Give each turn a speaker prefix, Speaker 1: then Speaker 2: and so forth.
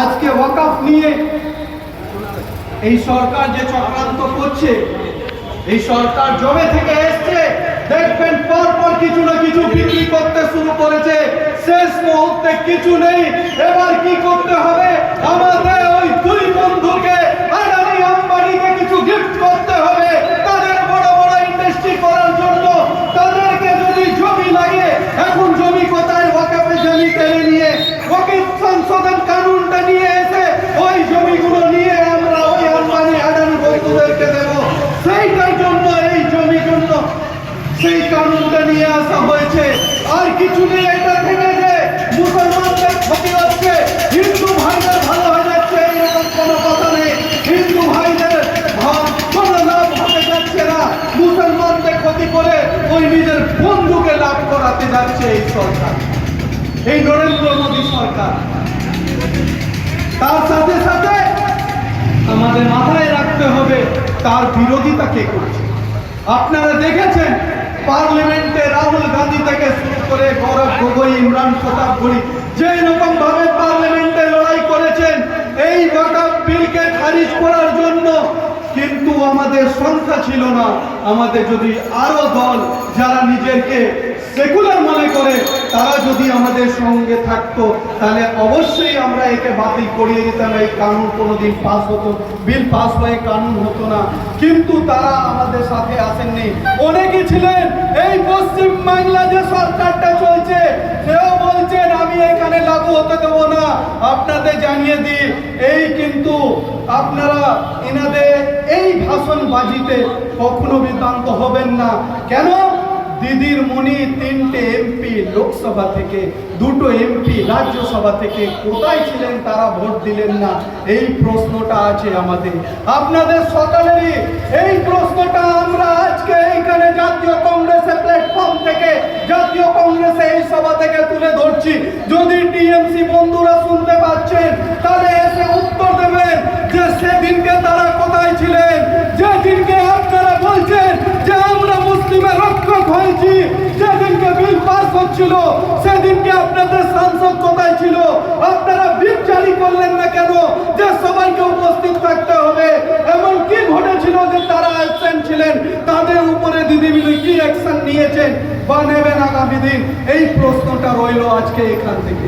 Speaker 1: আজকে ওয়াকাফ নিয়ে এই সরকার যে চক্রান্ত করছে, এই সরকার জমে থেকে এসছে, দেখবেন পর পর কিছু না কিছু বিক্রি করতে শুরু করেছে। শেষ মুহূর্তে কিছু নেই। এবার কি করতে হবে? আমাদের ওই দুই বন্ধুকে আদানি আম্বানিকে কিছু গিফট করতে হবে তাদের বড় বড় ইন্ডাস্ট্রি করার জন্য তাদেরকে যদি জমি লাগে এখন জমি কোথায় ওয়াকাফে জমি কেড়ে নিয়ে ওয়াকিফ সংশোধন কানুনটা নিয়ে এসে ওই জমিগুলো নিয়ে আমরা ওই আম্বানি আদানি বন্ধুদেরকে দেব সেইটার জন্য এই জমি জন্য সেই কানুনটা নিয়ে আসা হয়েছে। আর কিছু নেই, এটা থেকে যে মুসলমানদের ক্ষতি হচ্ছে। হিন্দু ভাইদের ভালো হয়ে যাচ্ছে, এরকম কোনো কথা নেই। হিন্দু ভাইদের কোনো লাভ হতে যাচ্ছে না। মুসলমানদের ক্ষতি করে ওই নিজের বন্ধুকে লাভ করাতে যাচ্ছে এই সরকার। এই নরেন্দ্র মোদী সরকার। তার সাথে সাথে আমাদের মাথায় রাখতে হবে, তার বিরোধিতা কে করছে? আপনারা দেখেছেন পার্লামেন্টে রাহুল গান্ধী থেকে শুরু করে গৌরব গগৈ, ইমরান প্রতাপ গড়ি যে রকম ভাবে পার্লামেন্টে লড়াই করেছেন, এই ওয়াকাফ বিলকে খারিজ করার জন্য কিন্তু আমাদের সংখ্যা ছিল না। আমাদের যদি আরও দল যারা নিজেকে সেকুলার মনে করে, তারা যদি আমাদের সঙ্গে থাকতো, তাহলে অবশ্যই আমরা একে বাতিল করিয়ে দিতাম। এই কানুন কোনোদিন পাস হতো বিল পাস হয়ে কানুন হতো না। কিন্তু তারা আমাদের সাথে আসেননি। অনেকে ছিলেন এই পশ্চিম বাংলা যে সরকারটা চলছে। সেও বলছেন, আমি এখানে লাগু হতে দেবো না। আপনাদের জানিয়ে দিই, এই কিন্তু আপনারা এনাদের এই ভাষণ বাজিতে কখনো বিভ্রান্ত হবেন না। কেন? দিদির মনি তিনটে এমপি লোকসভা থেকে, দুটো এমপি রাজ্যসভা থেকে কোথায় ছিলেন তারা ভোট দিলেন না। এই প্রশ্নটা আছে আমাদের। আপনাদের সকালেরই এই প্রশ্নটা আমরা আজকে এইখানে জাতীয় কংগ্রেসের প্ল্যাটফর্ম থেকে জাতীয় কংগ্রেসে এই সভা থেকে তুলে ধরছি। যদি টিএমসি বন্ধুরা শুনতে পাচ্ছেন, তাহলে এসে উত্তর দেবেন যে সেদিনকে তারা কোথায় ছিলেন, যেদিনকে আপনারা বলছেন যে আমরা মুসলিমের রক্ষক হয়েছি, যেদিনকে বিল পাস হচ্ছিল, সেদিনকে আপনাদের সাংসদ কোথায় ছিল, আপনারা বিল জারি করলেন না কেন? যে সবাইকে উপস্থিত থাকতে হবে এমন কি ঘটেছিল যে তারা অ্যাবসেন্ট ছিলেন তাদের উপরে দিদিমিলি কি অ্যাকশন বা নেবেন আগামী দিন? এই প্রশ্নটা রইল আজকে এখান থেকে।